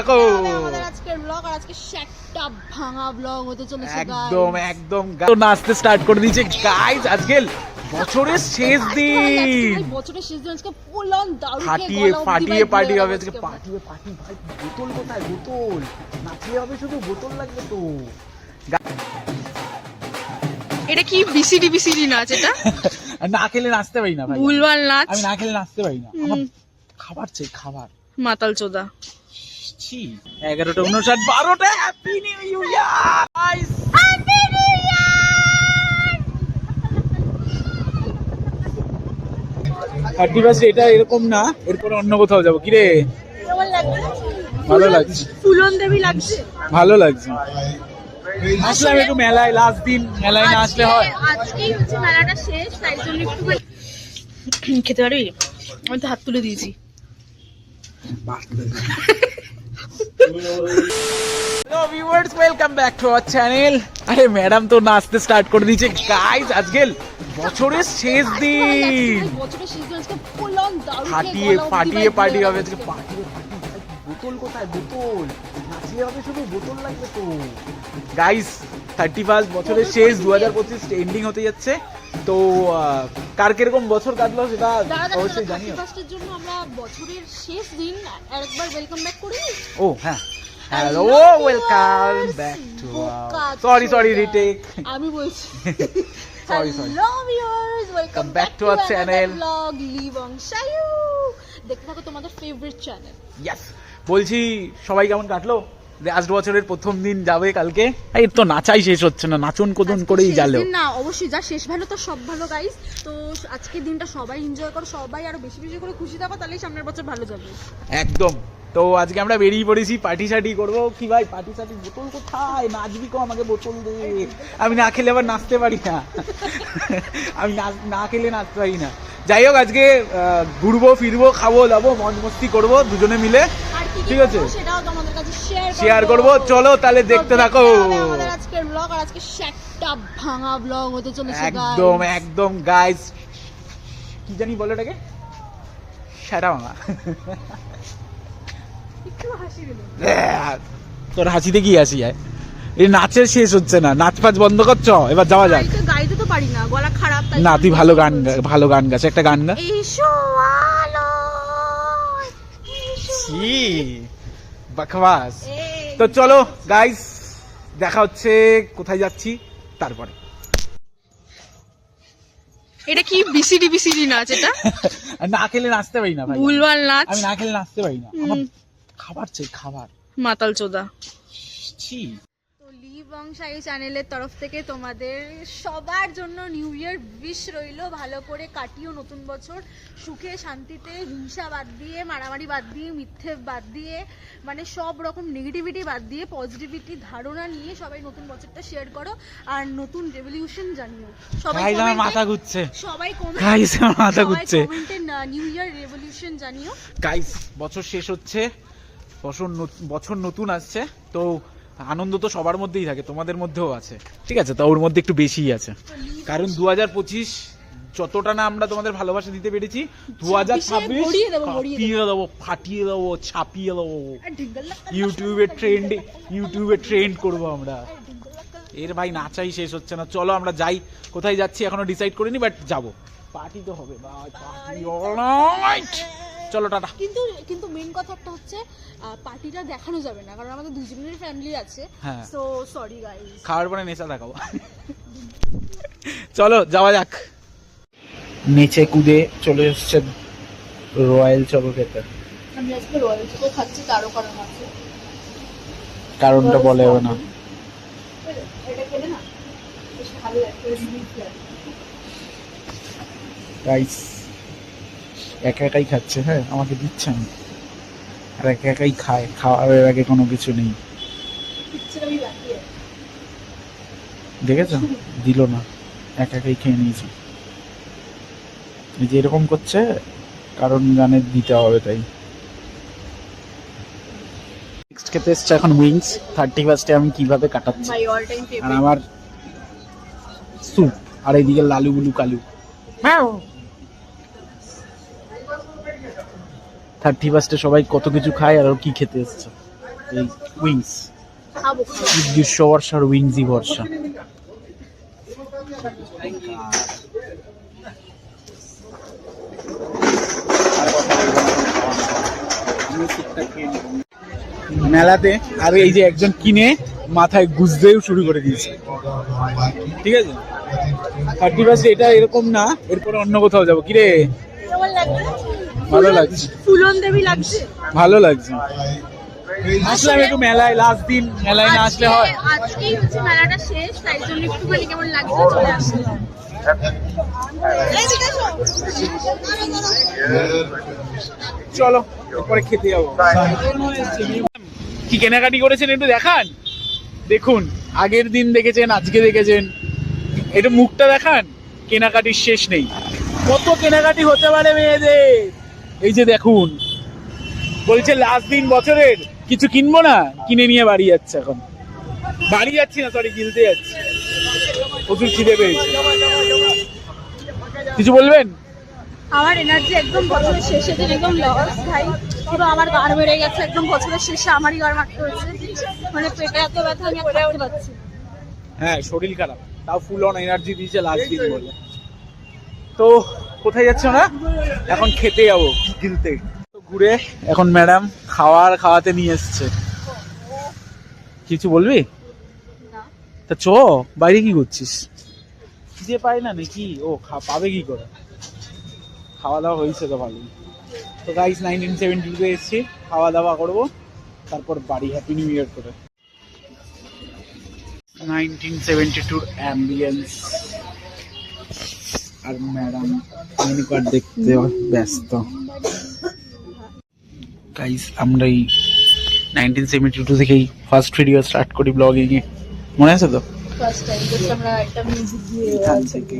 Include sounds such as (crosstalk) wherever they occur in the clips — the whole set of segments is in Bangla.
থাকো। আজকের ব্লগ আর আজকে একটা ভাঙা ব্লগ হতে চলেছে একদম একদম। তো নাচতে স্টার্ট করে দিয়েছে। গাইজ আজকে বছরের শেষ দিন। বছরের শেষ দিন। আজকে ফুল অন দারুণ ফাটিয়ে ফাটিয়ে পার্টি হবে। আজকে পার্টি পার্টি ভাই বোতল কোথায়? বোতল। নাচলে হবে শুধু বোতল লাগবে তো। এটা কি বিসিডি বিসিডি নাচ এটা? আর (laughs) না খেলে নাচতে পারি না ভাই। ভুলভাল নাচ। আমি না খেলে নাচতে পারি না। আমার খাবার চাই খাবার। মাতাল চোদা। এগারোটা উনষাট বারোটা happy new year thirty first এটা এরকম না এরপরে অন্য কোথাও যাব কিরে ভালো লাগছে ফুলন দেবী লাগছে ভালো লাগছে আসলাম একটু মেলায় লাস্ট দিন মেলায় না আসলে হয় হচ্ছে মেলাটা শেষ তাই জন্য একটু খেতে পারবি আমি তো হাত তুলে দিয়েছি viewers welcome back to our channel আরে ম্যাডাম তো নাচতে স্টার্ট করে দিয়েছে। গাইস আজকে বছরের শেষ দিন ফাটিয়ে ফাটিয়ে পার্টি হবে। আজকে। পার্টি বোতল কোথায়? বোতল। নাচলে হবে শুধু বোতল লাগবে তো। গাইস থার্টি ফার্স্ট বছরের শেষ দু হাজার পঁচিশ এন্ডিং হতে যাচ্ছে। তো কার কীরকম বছর কাটলো সেটা অবশ্যই জানিও। ফার্স্টের জন্য আমরা বছরের শেষ দিন আরেকবার ওয়েলকাম ব্যাক করি। ও হ্যাঁ। Hello welcome back to sorry sorry. Retake আমি বলছি. Hello viewers welcome back to our channel vlog লিবং Shayu দেখতে থাকো তোমাদের ফেভারিট চ্যানেল ইয়াস বলছি সবাই কেমন কাটলো? লাস্ট বছরের প্রথম দিন যাবে কালকে। এই তো নাচাই শেষ হচ্ছে না নাচন কোদন করেই গেল না অবশ্যই যা শেষ ভালো তো সব ভালো গাইস তো আজকের দিনটা সবাই এনজয় করো সবাই আরও বেশি বেশি করে খুশি থাকো তাহলেই সামনের বছর ভালো যাবে। একদম। তো আজকে আমরা বেরিয়ে পড়েছি পার্টি সার্টি করব। কি ভাই পার্টি সার্টি বোতল কোথায়? নাচবি কো আমাকে বোতল দে। আমি না খেলে আবার নাচতে পারি না। আমি না খেলে নাচতে পারি না। যাই হোক আজকে ঘুরবো ফিরবো খাব দাবো মজ মস্তি করব দুজনে মিলে। ঠিক আছে। শেয়ার করব। চলো তাহলে দেখতে থাকো। ভাঙা একদম একদম গাইস কি জানি বলো এটাকে সেটা মামা দিল তোর হাসিতে কি হাসি যায় এই নাচের শেষ হচ্ছে না। নাচ ফাচ বন্ধ করছ? এবার যাওয়া যাক। গাইতে গাইতে তো পারি না। গলা খারাপ না তুই ভালো গান ভালো গান গাছ একটা গান গা। বকবাস। তো চলো গাইস দেখা হচ্ছে। কোথায় যাচ্ছি? তারপরে। এটা কি বিসিডি বিসিডি নাচ এটা? (laughs) না খেলে নাচতে পারি না ভাই। ভুলভাল নাচ। আমি না খেলে নাচতে পারি না। খাবার চাই খাবার। মাতাল চোদা। ছি। তো চ্যানেলের তরফ থেকে তোমাদের সবার জন্য নিউ ইয়ার উইশ রইল। ভালো করে কাটিও নতুন বছর। সুখে শান্তিতে হিংসা বাদ দিয়ে মারামারি বাদ দিয়ে মিথ্যে বাদ দিয়ে মানে সব রকম নেগেটিভিটি বাদ দিয়ে পজিটিভিটি ধারণা নিয়ে সবাই নতুন বছরটা শেয়ার করো। আর নতুন রেভলিউশন জানিও। সবাই গাইস আমার মাথা ঘুরছে। সবাই গাইস আমার মাথা ঘুরছে। কমেন্টে নিউ ইয়ার রেভলিউশন জানিও। গাইস বছর শেষ হচ্ছে। বছর বছর নতুন আসছে তো আনন্দ তো সবার মধ্যেই থাকে তোমাদের মধ্যেও আছে। ঠিক আছে তা ওর মধ্যে একটু বেশিই আছে। কারণ দু হাজার পঁচিশ যতটা না আমরা তোমাদের ভালোবাসা দিতে পেরেছি দু হাজার ছাব্বিশ ভরিয়ে দেবো, ফাটিয়ে দেবো ছাপিয়ে দেবো। ইউটিউবে ট্রেন্ড ইউটিউবে ট্রেন্ড করব আমরা। এর ভাই নাচাই শেষ হচ্ছে না। চলো আমরা যাই। কোথায় যাচ্ছি এখনও ডিসাইড করিনি বাট যাব। পার্টি তো হবে ভাই পার্টি অলরাইট চলো টাটা। কিন্তু কিন্তু মেন কথা একটা হচ্ছে পার্টিটা দেখানো যাবে না কারণ আমাদের দুজনের ফ্যামিলি আছে। হ্যাঁ। সো সরি গাইস খাওয়ার পরে নেশা দেখাবো। চলো যাওয়া যাক। নেচে কুদে চলে এসছে রয়্যাল চলো খেতে আমি আজকে রয়্যাল চকো খাচ্ছি তারও কারণ আছে। কারণটা বলে হবে না। এটা খেলে না? বেশ ভালো একটা রিলিফ লাগে। গাইস একা একাই খাচ্ছে হ্যাঁ আমাকে দিচ্ছে না আর একা একাই খায় খাওয়ার আগে কোনো কিছু নেই। দেখেছ দিল না। একা একাই খেয়ে নিয়েছে। এই যে এরকম করছে কারণ জানে দিতে হবে তাই। নেক্সট খেতে এসছে এখন উইংস থার্টি ফার্স্টে আমি কীভাবে কাটাচ্ছি? মাই অল টাইম আর আমার স্যুপ আর এইদিকে লালু বুলু কালু। থার্টি ফার্স্টে সবাই কত কিছু খায় আর কি খেতে এসছে? এই উইংস গ্রীষ্ম বর্ষার উইংসই বর্ষা। মেলাতে আর এই যে একজন কিনে মাথায় গুজতেও শুরু করে দিয়েছে। ঠিক আছে? থার্টি ফার্স্ট এটা এরকম না, এরপরে অন্য কোথাও যাব। কিরে? ভালো লাগছে। ফুলন দেবী লাগছে? ভালো লাগছে। আসলাম একটু মেলায় লাস্ট দিন মেলায় না আসলে হয়। আজকেই হচ্ছে মেলাটা শেষ তাই জন্য একটুখানি কেমন লাগছে চলে আসলাম। চলো এরপরে খেতে যাব। কি কেনাকাটি করেছেন একটু দেখান? দেখুন আগের দিন দেখেছেন আজকে দেখেছেন। একটু মুখটা দেখান কেনাকাটির শেষ নেই। কত কেনাকাটি হতে পারে মেয়েদের? এই যে দেখুন বলছে লাস্ট দিন বছরের কিছু কিনবো না? কিনে নিয়ে বাড়ি যাচ্ছে এখন। বাড়ি যাচ্ছি না সরি গিলতে যাচ্ছি। প্রচুর খিদে পেয়েছে। কিছু বলবেন? আমার এনার্জি একদম বছরের শেষে দিন একদম লস ভাই। পুরো আমার গাড় বেড়ে গেছে একদম বছরের শেষে আমারই গাড় মারতে হচ্ছে মানে পেটে এত ব্যথা আমি আর থাকতে পারছি হ্যাঁ শরীর খারাপ। তাও ফুল অন এনার্জি দিয়েছে লাস্ট দিন বলে। তো কোথায় যাচ্ছে ওরা? এখন খেতে যাব গিলতে। তো ঘুরে এখন ম্যাডাম খাওয়ার খাওয়াতে নিয়ে এসছে। কিছু বলবি? তা চ বাইরে কি করছিস? যে পাই না নাকি? ও পাবে কি করে? খাওয়া দাওয়া হয়েছে তো ভালোই। তো গাইস নাইনটিন সেভেন্টি টুতে এসছি খাওয়া দাওয়া করব তারপর বাড়ি হ্যাপি নিউ ইয়ার করে। নাইনটিন সেভেন্টি টুর অ্যাম্বিয়েন্স আর ম্যাডাম মেনু কার্ড দেখতে ব্যস্ত। গাইস আমরা এই নাইনটিন সেভেন্টি টু থেকেই ফার্স্ট ভিডিও স্টার্ট করি ব্লগিংয়ে মনে আছে তো? ফার্স্ট টাইম জাস্ট আমরা একটা মিউজিক দিয়ে এখান থেকে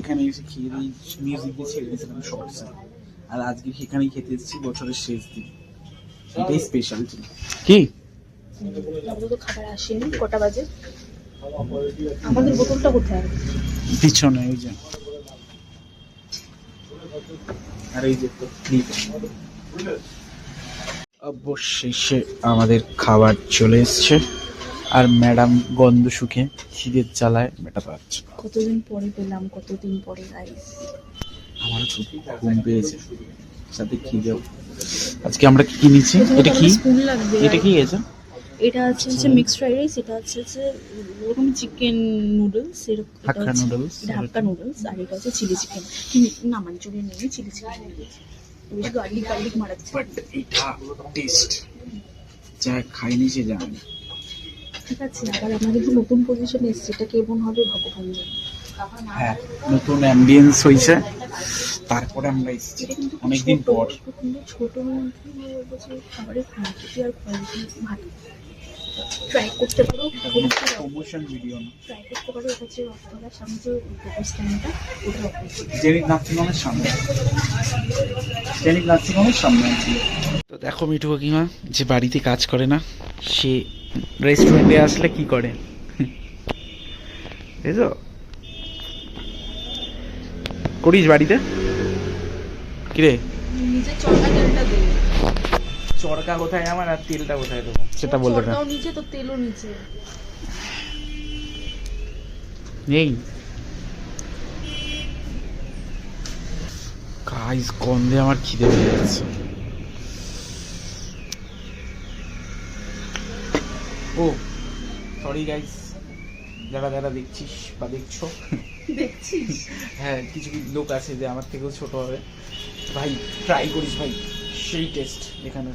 এখানে এসে খেয়ে মিউজিক দিয়ে ছেড়ে দিয়েছিলাম শর্টস আর আজকে সেখানেই খেতে এসেছি বছরের শেষ দিন। এটাই স্পেশাল ছিল। কি? খাবার আসেনি কটা বাজে? আমাদের বোতলটা কোথায়? পিছনে ওই যে। আর এই যে তো অবশেষে আমাদের খাবার চলে এসছে। আর ম্যাডাম গন্ধ শুকে খিদের জ্বালায় মেটাতে পারছে কতদিন পরে পেলাম কতদিন পরে গাইস আমারও খুব ঘুম পেয়েছে। সাথে খিদেও। আজকে আমরা কি কিনেছি? এটা কি? এটা কি আছে এটা আছে হচ্ছে মিক্সড ফ্রাইড রাইস এটা আছে হচ্ছে ওরকম চিকেন নুডলস এরকম হাক্কা এটা হাক্কা নুডলস আর এটা হচ্ছে চিলি চিকেন না মাঞ্চুরিয়ান নেই চিলি চিকেন বেশ গার্লিক গার্লিক মারাচ্ছে বাট এটা টেস্ট যা খাইনি সে জানে। ঠিক আছে আবার আমরা কিন্তু নতুন পজিশন এসেছি এটা কেমন হবে ভগবান জানে। হ্যাঁ নতুন অ্যাম্বিয়েন্স হয়েছে তারপরে আমরা এসেছি। কিন্তু অনেকদিন ছোট, পর। ছোট যে খাবারের কোয়ান্টিটি আর কোয়ালিটি ভালো। ট্রাই করতে পারো। প্রমোশন ভিডিও না। ট্রাই করতে পারো এটা সামনে যে স্ট্যান্ডটা ওটা জেনিক সামনে। জেনিক সামনে। তো দেখো মিঠু কাকিমা যে বাড়িতে কাজ করে না সে রেস্টুরেন্টে আসলে কি করে? (laughs) বুঝছ? করিস বাড়িতে? কিরে? তেলটা দেবে চরকা কোথায় আমার আর তেলটা কোথায় দেবো? সেটা বলতে না নিচে তো তেলও নিচে। নেই গাইস গন্ধে আমার খিদে পেয়ে যাচ্ছে? ও সরি গাইস যারা যারা দেখছিস বা দেখছ। দেখছিস? হ্যাঁ কিছু কিছু লোক আছে যে আমার থেকেও ছোট হবে। ভাই ট্রাই করিস ভাই। সেই টেস্ট এখানে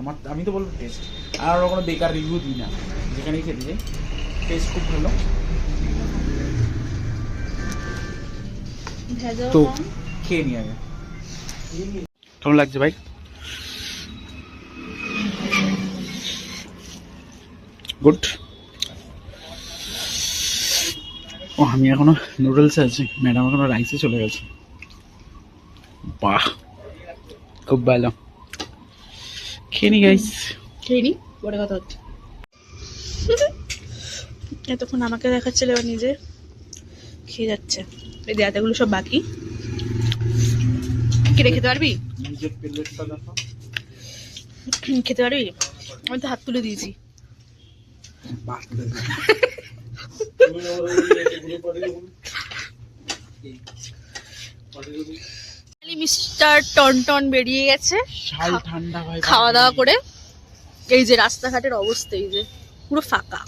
আমার আমি তো বলব টেস্ট আর আমরা কোনো বেকার রিভিউ দিই না। যেখানেই খেতে যাই। টেস্ট খুব ভালো। তো খেয়ে নি আগে। কেমন লাগছে ভাই? গুড ও আমি এখনও নুডলসে আছি। ম্যাডাম এখনও রাইসে চলে গেছে। বাহ! খুব ভালো। খেয়ে নি গাইস খেয়ে নি? পরে কথা হচ্ছে। এতক্ষণ আমাকে দেখাচ্ছিল এবার নিজে। খেয়ে যাচ্ছে। এই দেয়াতেগুলো সব বাকি। কি রে খেতে পারবি? খেতে পারবি? আমি তো হাত তুলে দিয়েছি। মিস্টার টন টন বেরিয়ে গেছে। ঠান্ডা ভাই খাওয়া দাওয়া করে। এই যে রাস্তাঘাটের অবস্থা এই যে পুরো ফাঁকা।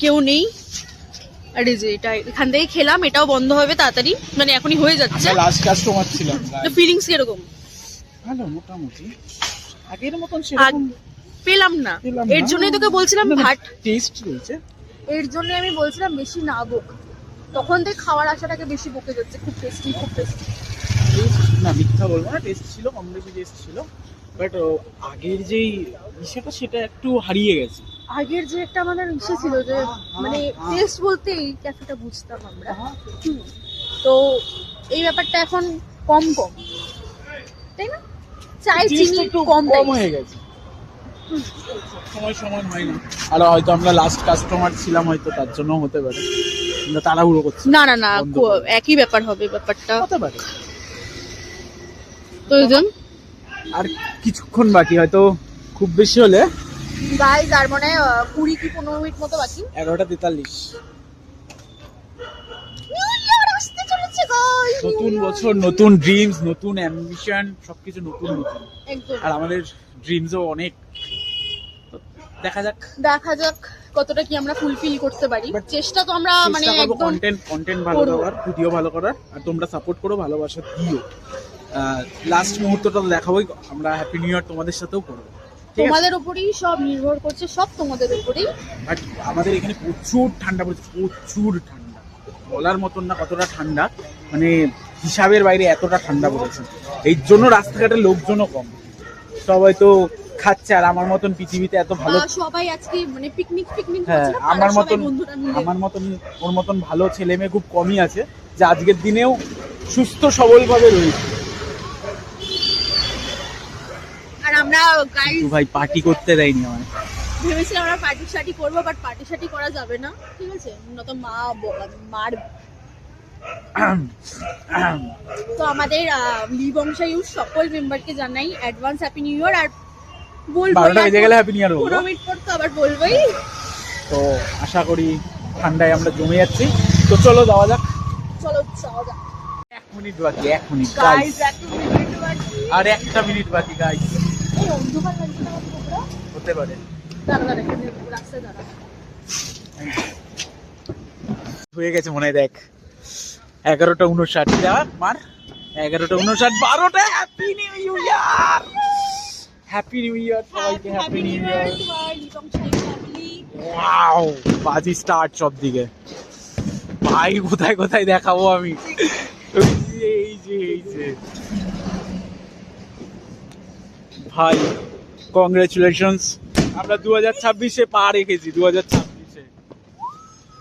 কেউ নেই। আর এই যে এটা এখান থেকে খেলাম এটাও বন্ধ হবে তাড়াতাড়ি। মানে এখনই হয়ে যাচ্ছে। লাস্ট কাস্টমার ছিলাম ফিলিংস কীরকম? ভালো মোটামুটি। আগের মতন সেরকম পেলাম না। এর জন্যই তোকে বলছিলাম ভাট। টেস্ট রয়েছে। এর জন্য আমি বলছিলাম বেশি না বোক। তখন থেকে খাওয়ার আশাটাকে বেশি বকে যাচ্ছে। খুব টেস্টি খুব টেস্ট না মিথ্যা বলব না টেস্ট ছিল কম বেশি টেস্ট ছিল বাট আগের যেই ইসেটা সেটা একটু হারিয়ে গেছে। আগের যে একটা আমাদের ইসে ছিল যে মানে টেস্ট বলতে এই ক্যাফেটা বুঝতাম আমরা। তো এই ব্যাপারটা এখন কম কম। তাই না? চাই চিনি একটু কম কম হয়ে গেছে। সময় সমান হয় না। আর হয়তো আমরা লাস্ট কাস্টমার ছিলাম হয়তো তার জন্য হতে পারে। আমরা তাড়াহুড়ো করছি। না না না। একই ব্যাপার হবে ব্যাপারটা। হতে পারে। জন্য আর কিছুক্ষণ বাকি হয়তো খুব বেশি হলে। গাইজ আর মানে কুড়ি কি পনেরো মিনিট মতো বাকি? এগারোটা তেতাল্লিশ। নতুন বছর নতুন ড্রিমস নতুন অ্যাম্বিশন সবকিছু নতুন নতুন। আর আমাদের ড্রিমসও অনেক। দেখা যাক। দেখা যাক কতটা কি আমরা ফুলফিল করতে পারি। চেষ্টা তো আমরা মানে একদম কন্টেন্ট কন্টেন্ট ভালো। দেওয়ার ভিডিও ভালো করার। আর তোমরা সাপোর্ট করো ভালোবাসা দিও। লাস্ট মুহূর্তটা তো দেখাবোই। আমরা হ্যাপি নিউ ইয়ার তোমাদের সাথেও করব। তোমাদের উপরেই সব নির্ভর করছে সব তোমাদের উপরেই। বাট আমাদের এখানে প্রচুর ঠান্ডা পড়ছে প্রচুর ঠান্ডা। বলার মতন না কতটা ঠান্ডা মানে হিসাবের বাইরে এতটা ঠান্ডা পড়েছে। এই জন্য রাস্তাঘাটে লোকজনও কম। সবাই তো খাচ্ছে আর আমার মতন পৃথিবীতে এত ভালো সবাই আজকে মানে পিকনিক পিকনিক হ্যাঁ আমার মতন আমার মতন ওর মতন ভালো ছেলে মেয়ে খুব কমই আছে যে আজকের দিনেও সুস্থ সবলভাবে রয়েছে আর আমরা গাইজ তো ভাই পার্টি করতে দেয়নি আমার ভেবেছিলাম আমরা পার্টি শার্টি করব বাট পার্টি শার্টি করা যাবে না। ঠিক আছে? নত মা মার তো আমাদের সকল মেম্বারকে জানাই অ্যাডভান্স হ্যাপি নিউ ইয়ার আর বলব বারোটা বেজে গেলে হ্যাপি নিউ ইয়ার বলব মিনিট পর তো আবার বলবোই। তো আশা করি ঠান্ডায় আমরা জমে যাচ্ছি। তো চলো যাওয়া যাক। চলো যাওয়া যাক। এক মিনিট বাকি এক মিনিট গাইস মিনিট আর একটা মিনিট বাকি গাইস অন্ধকার লাগছে না আমাদের হতে পারে। দাঁড়া দাঁড়া রাস্তায় দাঁড়া। হয়ে গেছে মনে দেখ। এগারোটা উনষাট যা মার। এগারোটা উনষাট বারোটা happy new year happy new year সবাইকে হ্যাপি নিউ ইয়ার ওয়াও বাজি স্টার্ট সব দিকে ভাই কোথায় কোথায় দেখাবো আমি? যে, এই যে এই যে। ভাই কংগ্রেচুলেশনস আমরা দু হাজার ছাব্বিশে পা রেখেছি দু হাজার ছাব্বিশে।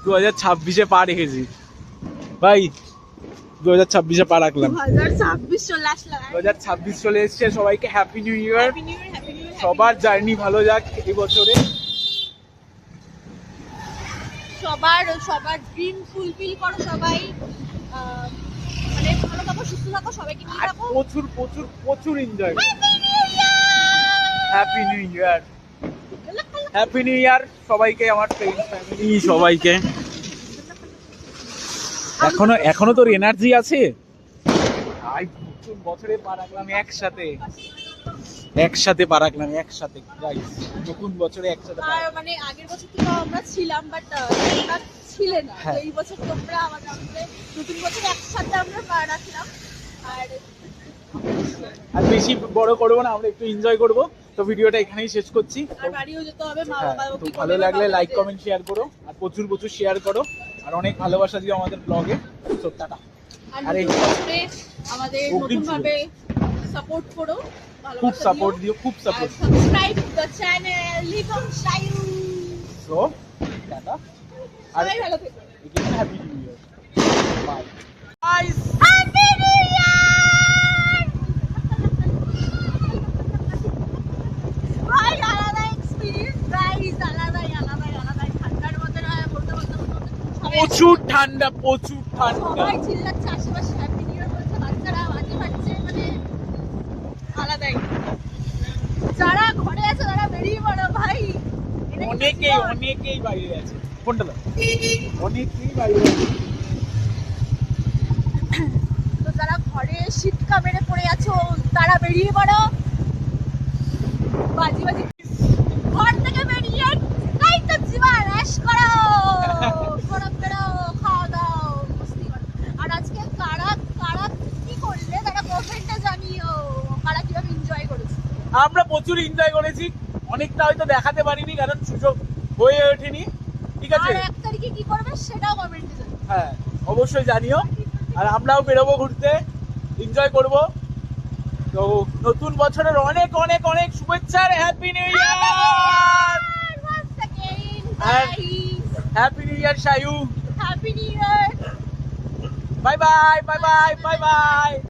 দু হাজার ছাব্বিশে পা রেখেছি। ভাই দু হাজার ছাব্বিশে পা রাখলাম। দু হাজার ছাব্বিশ চলে এসছে সবাইকে হ্যাপি নিউ ইয়ার সবার জার্নি ভালো যাক এই বছরে সবার সবার ড্রিম ফুলফিল করো সবাই। মানে ভালো থাকো সুস্থ থাকো সবাইকে নিয়ে থাকো। প্রচুর প্রচুর প্রচুর enjoy happy new year happy new year সবাইকে আমার ফ্রেন্ড ফ্যামিলি সবাইকে। এখনও এখনও তোর এনার্জি আছে? আই বছরে পা রাখলাম একসাথে। একসাথে পা রাখলাম একসাথে। গাইস নতুন বছরে একসাথে আর মানে আগের বছর তো আমরা ছিলাম বাট তোমরা ছিলে না। হ্যাঁ। এই বছর তোমরা আমাদের আমাদের নতুন বছর একসাথে আমরা পা রাখলাম। আর আর বেশি বড় করব না আমরা একটু এনজয় করব। তো ভিডিওটা এখানেই শেষ করছি। হ্যাঁ, তো ভালো লাগলে লাইক কমেন্ট শেয়ার করো আর প্রচুর প্রচুর শেয়ার করো। আর অনেক ভালোবাসা দিও আমাদের ব্লগে তো টাটা। আর বছরে আমাদের সাপোর্ট করো খুব সাপোর্ট দিও খুব support subscribe the channel little Shayu so tata. আর ভালো থেকো। Happy new year bye guys happy new year ভাই আলাদা এক্সপেরিয়েন্স গাইস আলাদাই আলাদাই আলাদাই ঠান্ডার মধ্যে না বলতে বলতে বলতে বলতে সবাই প্রচুর ঠান্ডা প্রচুর ঠান্ডা। সবাই চিল্লাচ্ছে আশেপাশে হ্যাপি নিউ ইয়ার বলছে বাচ্চারা বাজি ফাটছে মানে আলাদাই। যারা ঘরে আছে তারা বেরিয়ে পড়ো ভাই। অনেকেই জীবন। অনেকেই বাইরে আছে। কোনটা অনেকেই বাইরে আছে। তো যারা ঘরে শীত কামেরে পড়ে আছো তারা বেরিয়ে পড়ো। বাজি বাজি ঘর থেকে বেরিয়ে তাই তো জীবন অ্যাশ করো করো করো খাওয়া দাও মস্তি করো আর আজকে কারা কারা কি করলে তারা কমেন্টে জানিও কারা কীভাবে এনজয় করেছে আমরা প্রচুর এনজয় করেছি। অনেকটা হয়তো দেখাতে পারিনি কারণ সুযোগ হয়ে ওঠেনি। ঠিক আছে? আর এক তারিখে কি করবে সেটাও কমেন্টে জানিও। হ্যাঁ অবশ্যই জানিও। আর আমরাও বেরোবো ঘুরতে। এনজয় করব। তো নতুন বছরের অনেক অনেক অনেক শুভেচ্ছা আর happy new year happy new year Shayu Happy New Year! Bye bye bye bye bye bye